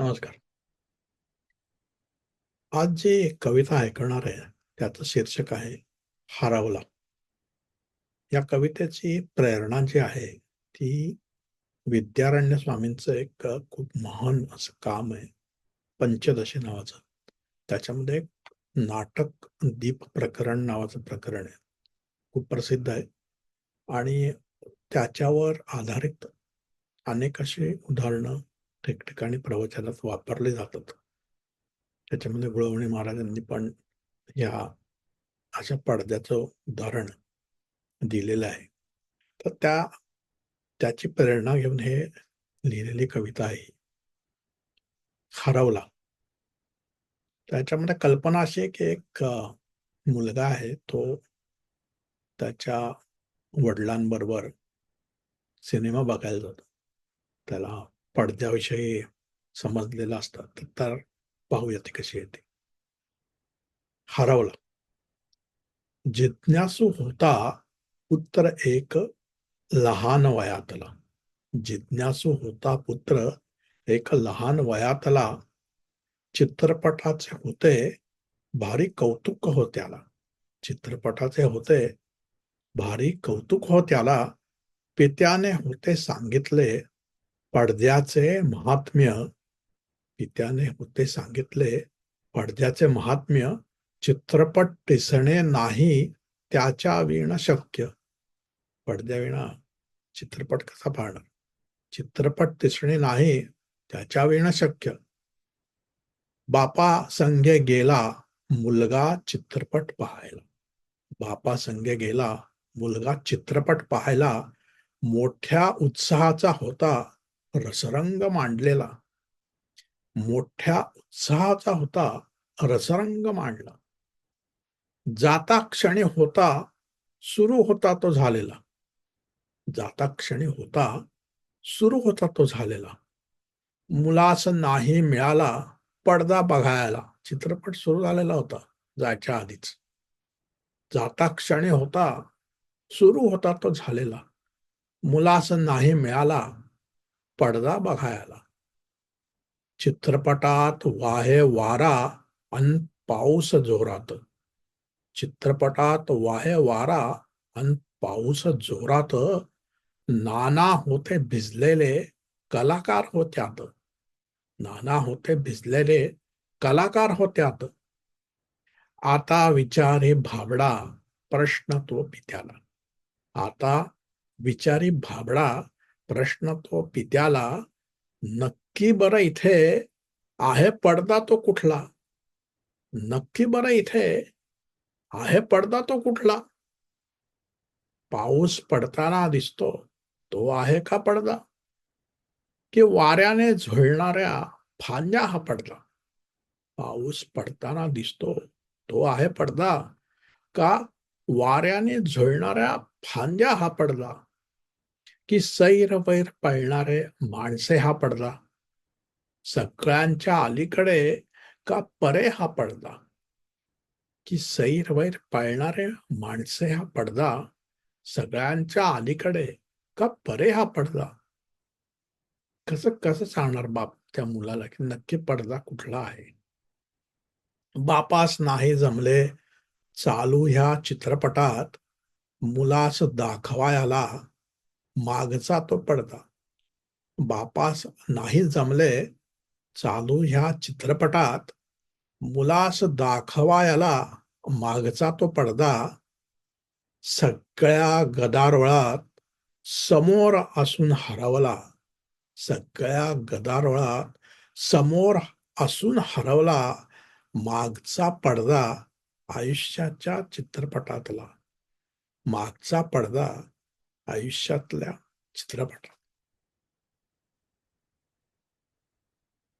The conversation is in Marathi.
नमस्कार. आज जे कविता ऐकणार आहे, त्याचं शीर्षक आहे हरवला. या कवितेची प्रेरणा जी आहे, ती विद्यारण्य स्वामींचं एक खूप महान असं काम आहे, पंचदशी नावाचं. त्याच्यामध्ये एक नाटक दीप प्रकरण नावाचं प्रकरण आहे. खूप प्रसिद्ध आहे आणि त्याच्यावर आधारित अनेक अशी उदाहरणं ठिकठिकाणी प्रवचनात वापरले जातात. त्याच्यामध्ये गुळवणी महाराजांनी पण या अशा पडद्याचं उदाहरण दिलेलं आहे. तर त्या त्याची प्रेरणा घेऊन हे लिहिलेली कविता आहे. हरवला. त्याच्यामध्ये कल्पना अशी आहे, की एक मुलगा आहे, तो त्याच्या वडिलांबरोबर सिनेमा बघायला जातो. त्याला पडद्याविषयी समजलेलं असतं. तर पाहूया ती कशी येते हरवला. जिज्ञासू होता पुत्र एक लहान वयातला. जिज्ञासू होता पुत्र एक लहान वयातला. चित्रपटाचे होते भारी कौतुक हो त्याला. चित्रपटाचे होते भारी कौतुक हो त्याला. पित्याने होते सांगितले पडद्याचे महात्म्य. पित्याने होते सांगितले पडद्याचे महात्म्य. चित्रपट दिसणे नाही त्याच्या विण शक्य. पडद्याविणा चित्रपट कसा पाहणार? चित्रपट दिसणे नाही त्याच्याविण शक्य. बापा संघे गेला मुलगा चित्रपट पाहायला. बापा संघे गेला मुलगा चित्रपट पाहायला. मोठ्या उत्साहाचा होता रसरंग मांडलेला. मोठ्या उत्साहाचा होता रसरंग मांडला. जाता क्षणी होता सुरू होता तो झालेला. जाता क्षणी होता सुरू होता तो झालेला. मुलास नाही मिळाला पडदा बघायला. चित्रपट सुरू झालेला होता जायच्या आधीच. जाता क्षणी होता सुरू होता तो झालेला. मुलास नाही मिळाला पडदा बघायला. चित्रपटात वाहे वारा अन पाऊस जोरात. चित्रपटात वाहे वारा अन पाऊस जोरात. नाना होते भिजलेले कलाकार होत्यात. नाना होते भिजलेले कलाकार होत्यात. आता विचारी भाबडा प्रश्न तो पित्याला. आता विचारी भाबडा प्रश्न तो पित्याला. नक्की बरं इथे आहे पडदा तो कुठला? नक्की बरं इथे आहे पडदा तो कुठला? पाऊस पडताना दिसतो तो आहे का पडदा? की वाऱ्याने झुळणाऱ्या फांद्या हा पडदा? पाऊस पडताना दिसतो तो आहे पडदा? का वाऱ्याने झुळणाऱ्या फांद्या हा पडदा? की सैरवैर पळणारे माणसे हा पडदा? सगळ्यांच्या अलीकडे का परे हा पडदा? की सैरवैर पळणारे माणसे हा पडदा? सगळ्यांच्या अलीकडे का परे हा पडदा? कसं कसं सांगणार बाप त्या मुलाला की नक्की पडदा कुठला आहे? बापास नाही जमले चालू ह्या चित्रपटात मुलास दाखवायला मागचा तो पडदा. बापास नाही जमले चालू ह्या चित्रपटात मुलास दाखवायला मागचा तो पडदा. सगळ्या गदारोळात समोर असून हरवला. सगळ्या गदारोळात समोर असून हरवला मागचा पडदा आयुष्याच्या चित्रपटातला. मागचा पडदा आयुष्यातल्या चित्रपटात.